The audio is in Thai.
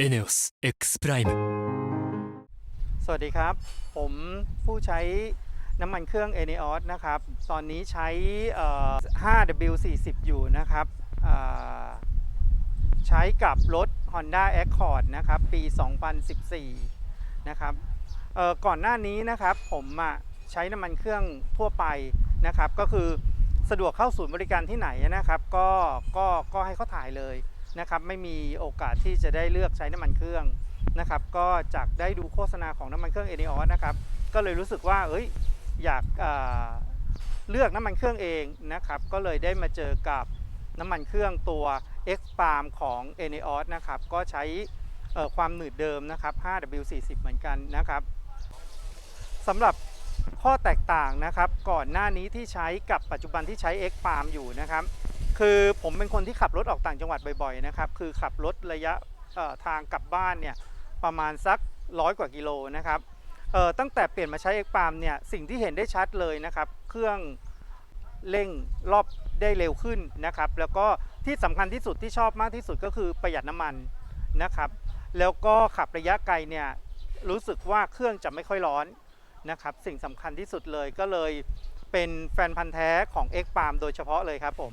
e n e o s X Prime สวัสดีครับ ผมผู้ใช้น้ำมันเครื่อง e n e o s นะครับ ตอนนี้ใช้ 5W40 อยู่นะครับ ใช้กับรถ Honda Accord นะครับ ปี 2014 นะครับก่อนหน้านี้นะครับผมใช้น้ำมันเครื่องทั่วไปนะครับ ก็คือสะดวกเข้าศูนย์บริการที่ไหนนะครับ ก็ก็ก็ให้เขาถ่ายเลย นะครับไม่มีโอกาสที่จะได้เลือกใช้น้ำมันเครื่องนะครับก็จากได้ดูโฆษณาของน้ำมันเครื่องเอ o นออสนะครับก็เลยรู้สึกว่าเอ้ยอยากเอ่อเลือกน้ำมันเครื่องเองนะครับก็เลยได้มาเจอกับน้ำมันเครื่องตัว X Palm ของ e n e o s นะครับก็ใช้ความหนืดเดิมนะครับ 5W40 เหมือนกันนะครับสำหรับข้อแตกต่างนะครับ ก่อนหน้านี้ที่ใช้กับปัจจุบันที่ใช้ X Palm อยู่นะครับ คือผมเป็นคนที่ขับรถออกต่างจังหวัดบ่อยๆนะครับ คือขับรถระยะทางกลับบ้านเนี่ยประมาณสักร้อยกว่ากิโลนะครับตั้งแต่เปลี่ยนมาใช้เอ็กปามเนี่ยสิ่งที่เห็นได้ชัดเลยนะครับ เครื่องเร่งรอบได้เร็วขึ้นนะครับ แล้วก็ที่สำคัญที่สุดที่ชอบมากที่สุดก็คือประหยัดน้ำมันนะครับ แล้วก็ขับระยะไกลเนี่ยรู้สึกว่าเครื่องจะไม่ค่อยร้อนนะครับ สิ่งสำคัญที่สุดเลยก็เลยเป็นแฟนพันธ์แท้ของ X p a l m โดยเฉพาะเลยครับผม